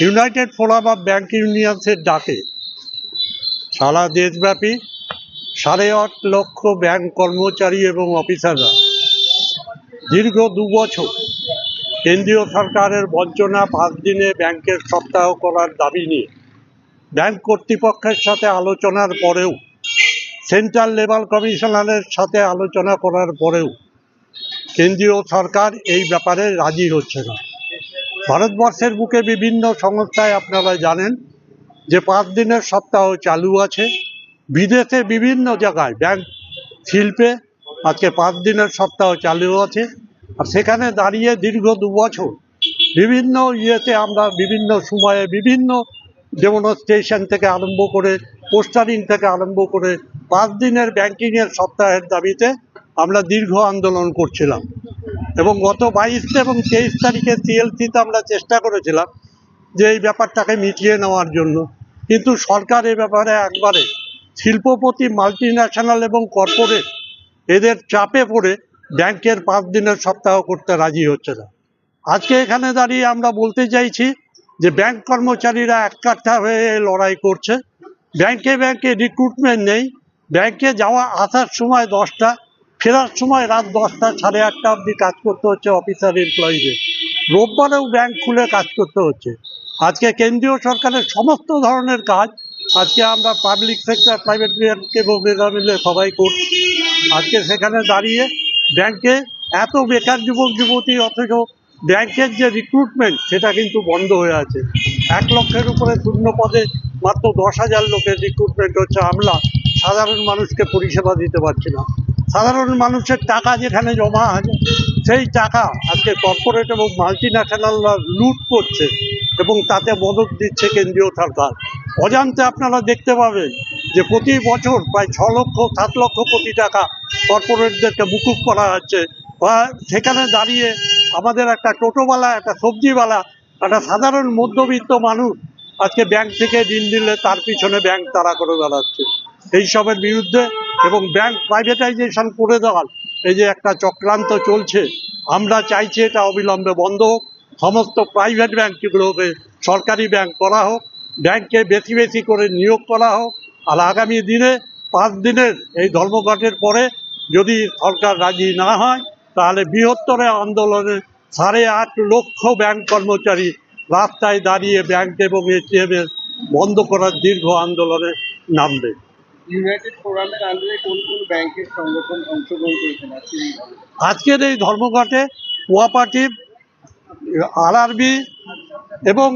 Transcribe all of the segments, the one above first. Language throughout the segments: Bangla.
ইউনাইটেড ফোরাম অফ ব্যাংক ইউনিয়নসের ডাকে সারা দেশব্যাপী সাড়ে আট লক্ষ ব্যাংক কর্মচারী এবং অফিসাররা দীর্ঘ দু বছর কেন্দ্রীয় সরকারের বঞ্চনা পাঁচ দিনে ব্যাংকের সপ্তাহ করার দাবি নিয়ে ব্যাংক কর্তৃপক্ষের সাথে আলোচনার পরেও সেন্ট্রাল লেবার কমিশনারের সাথে আলোচনা করার পরেও কেন্দ্রীয় সরকার এই ব্যাপারে রাজি হচ্ছে না। ভারতবর্ষের বুকে বিভিন্ন সংস্থায় আপনারা জানেন যে পাঁচ দিনের সপ্তাহ চালু আছে। বিদেশে বিভিন্ন জায়গায় ব্যাংক শিল্পে আজকে পাঁচ দিনের সপ্তাহ চালু আছে। আর সেখানে দাঁড়িয়ে দীর্ঘ দু বছর বিভিন্ন ইয়েতে আমরা বিভিন্ন সময়ে বিভিন্ন যেমন স্টেশন থেকে আরম্ভ করে, পোস্টারিং থেকে আরম্ভ করে পাঁচ দিনের ব্যাংকিংয়ের সপ্তাহের দাবিতে আমরা দীর্ঘ আন্দোলন করছিলাম। এবং গত বাইশ এবং তেইশ তারিখে সিএলসিতে আমরা চেষ্টা করেছিলাম যে এই ব্যাপারটাকে মিটিয়ে নেওয়ার জন্য। কিন্তু সরকার এ ব্যাপারে একবারে শিল্পপতি মাল্টি এবং কর্পোরেট এদের চাপে পড়ে ব্যাংকের পাঁচ দিনের সপ্তাহ করতে রাজি হচ্ছে না। আজকে এখানে দাঁড়িয়ে আমরা বলতে চাইছি যে ব্যাংক কর্মচারীরা এককাঠা হয়ে লড়াই করছে। ব্যাংকে ব্যাংকে রিক্রুটমেন্ট নেই। ব্যাংকে যাওয়া আসার সময় দশটা ফেরার সময় রাত দশটা সাড়ে আটটা অবধি কাজ করতে হচ্ছে অফিসার এমপ্লয়ীদের রোববারেও ব্যাংক খুলে কাজ করতে হচ্ছে। আজকে কেন্দ্রীয় সরকারের সমস্ত ধরনের কাজ আজকে আমরা পাবলিক সেক্টর প্রাইভেট এবং মিলে সবাই করছি। আজকে সেখানে দাঁড়িয়ে ব্যাংকে এত বেকার যুবক, যুবতী অথচ ব্যাংকের যে রিক্রুটমেন্ট সেটা কিন্তু বন্ধ হয়ে আছে। এক লক্ষের উপরে শূন্য পদে মাত্র দশ হাজার লোকের রিক্রুটমেন্ট হচ্ছে। আমরা সাধারণ মানুষকে পরিষেবা দিতে পারছি না। সাধারণ মানুষের টাকা যেখানে জমা আছে, সেই টাকা আজকে কর্পোরেট এবং মাল্টি ন্যাশনালরা লুট করছে এবং তাতে মদত দিচ্ছে কেন্দ্রীয় সরকার। অজান্তে আপনারা দেখতে পাবেন যে প্রতি বছর প্রায় ছ লক্ষ, সাত লক্ষ কোটি টাকা কর্পোরেটদেরকে মুকুব করা হচ্ছে। বা সেখানে দাঁড়িয়ে আমাদের একটা টোটোওয়ালা, একটা সবজিওয়ালা, একটা সাধারণ মধ্যবিত্ত মানুষ আজকে ব্যাংক থেকে ঋণ দিলে তার পিছনে ব্যাংক তারা করে বেড়াচ্ছে এইসবের বিরুদ্ধে এবং ব্যাংক প্রাইভেটাইজেশন করে দেওয়ার এই যে একটা চক্রান্ত চলছে, আমরা চাইছি এটা অবিলম্বে বন্ধ হোক, সমস্ত প্রাইভেট ব্যাংক ব্যাংকগুলোকে সরকারি ব্যাংক করা হোক ব্যাংকে বেশি বেশি করে নিয়োগ করা হোক, আর আগামী দিনে পাঁচ দিনের এই ধর্মঘটের পরে যদি সরকার রাজি না হয়, তাহলে বৃহত্তর আন্দোলনে সাড়ে আট লক্ষ ব্যাংক কর্মচারী রাস্তায় দাঁড়িয়ে ব্যাংক এবং এটিএমের বন্ধ করার দীর্ঘ আন্দোলনে নামবে। ইউনাইটেড ফোরামের আন্ডারে কোন কোন ব্যাংকের সংগঠন অংশগ্রহণ করেছেন? আজকের এই ধর্মঘটে কোঅপারেটিভ, আরআরবি এবং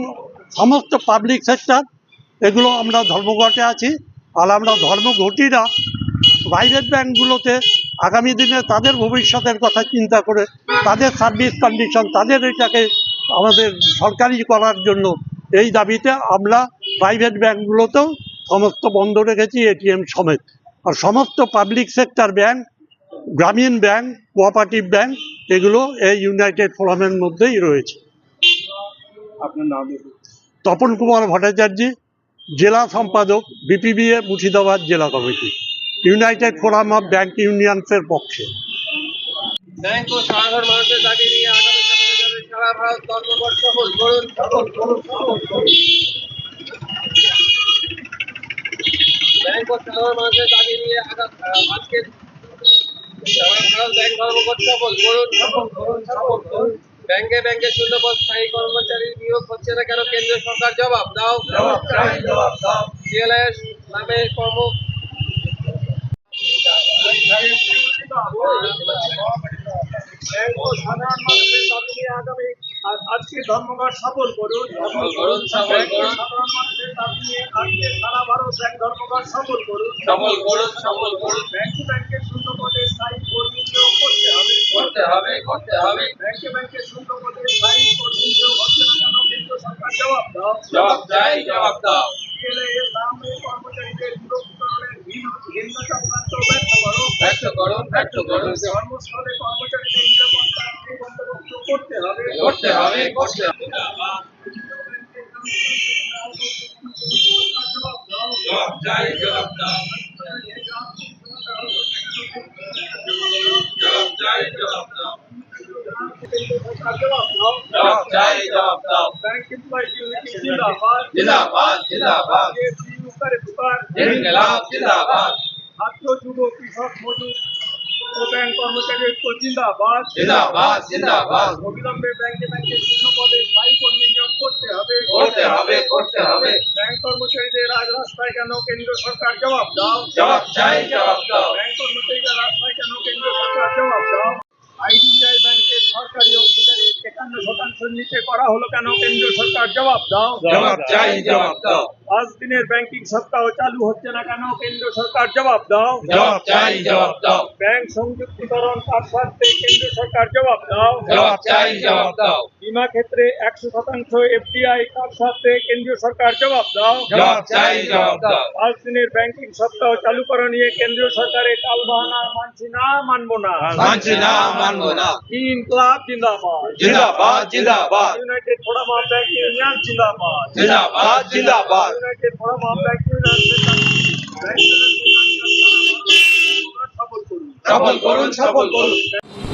সমস্ত পাবলিক সেক্টর, এগুলো আমরা ধর্মঘটে আছি। আর আমরা ধর্মঘটিরা প্রাইভেট ব্যাংকগুলোতে আগামী দিনে তাদের ভবিষ্যতের কথা চিন্তা করে, তাদের সার্ভিস কন্ডিশন তাদের এটাকে আমাদের সরকারি করার জন্য এই দাবিতে আমরা প্রাইভেট ব্যাংকগুলোতেও সমস্ত বন্ধ রেখেছি এটিএম সমেত আর সমস্ত পাবলিক সেক্টর ব্যাংক গ্রামীণ ব্যাংক কোঅপারেটিভ ব্যাংক এগুলো এই ইউনাইটেড ফোরামের মধ্যেই রয়েছে আপনার নাম লিখুন। তপন কুমার ভট্টাচার্য জেলা সম্পাদক বিপিবিএ মুর্শিদাবাদ জেলা committee united forum of bank ইউনিয়নসের পক্ষে ব্যাংক ও সাধারণ মানুষের দাবি নিয়ে আগামী সারা ভারত ব্যাংক ও সাধারণ মানুষের দাবি নিয়ে আজকে ব্যাংক ব্যাংকে ব্যাংকে শূন্যপদ স্থায়ী কর্মচারী নিয়োগ হচ্ছে না কেন কেন্দ্রীয় সরকার জবাব দাও জবাব জবাব দাও সিএলএস নামে কর্ম সাধারণ মানুষের দাবি নিয়ে আগামী আজ- আজকে ধর্মঘট সফল করুন। সফল করুন, সফল করুন। সাধারণ মানুষের দাবি নিয়ে আজকে সারা ভারত ধর্মঘট সফল করুন। সফল করুন সফল করুন। ব্যাংকে ব্যাংকে শূন্য পদে স্থায়ী কর্মী নিয়োগ করতে হবে। করতে হবে করতে হবে। ব্যাংকে ব্যাংকে শূন্য পদে স্থায়ী কর্মী নিয়োগ হচ্ছে না কেন কেন্দ্র সরকার জবাব দাও। জবাব চাই জবাব দাও। CLAS নামে কর্মচারীদের ব্যর্থ করো। ব্যর্থ করুন ব্যর্থ করুন নিরাপত্তা বন্দোবস্ত করতে হবে করতে হবে করতে হবে জবাব চাই জবাব দাও জবাব চাই জবাব দাও জবাব চাই জবাব দাও ব্যাংক एम्प्लॉय यूनिटी जिंदाबाद जिंदाबाद जिंदाबाद एसीयू कर पुकार इनकलाब जिंदाबाद ছাত্র যুব কৃষক মজুর ও মোতায়েন কর্মচারী ঐক্য জিন্দাবাদ। জিন্দাবাদ জিন্দাবাদ। অবিলম্বে ব্যাংকে ব্যাংকে শূন্য পদে স্থায়ী কর্মী নিয়োগ করতে হবে। করতে হবে করতে হবে। ব্যাংক কর্মচারীদের আজ রাস্তায় কেন কেন্দ্র সরকার জবাব দাও। জবাব চাই জবাব দাও। ব্যাংক রাস্তায় কেন কেন্দ্র সরকার জবাব দাও। আইডিবিআই ব্যাংকের সরকারি অংশীদারি একান্ন শতাংশ নিচে করা হলো কেন কেন্দ্র সরকার জবাব দাও। জবাব চাই জবাব দাও। পাঁচ দিনের ব্যাংকিং সপ্তাহ চালু হচ্ছে না কেন? কেন্দ্র সরকার জবাব দাও। জবাব চাই জবাব দাও। ব্যাংক সংযুক্তিকরণ তার স্বার্থে কেন্দ্র সরকার জবাব দাও। জবাব চাই জবাব দাও। বীমা ক্ষেত্রে একশো শতাংশ এফডিআই তার স্বার্থে কেন্দ্রীয় সরকার জবাব দাও। জবাব চাই জবাব দাও। পাঁচ দিনের ব্যাংকিং সপ্তাহ চালু করা নিয়ে কেন্দ্রীয় সরকারের টালবাহানা মানছি না মানবো না। মানছি না মানবো না। ইনকলাব জিন্দাবাদ। জিন্দাবাদ জিন্দাবাদ। United forum of bank union জিন্দাবাদ। জিন্দাবাদ জিন্দাবাদ। সফল করুন সফল করুন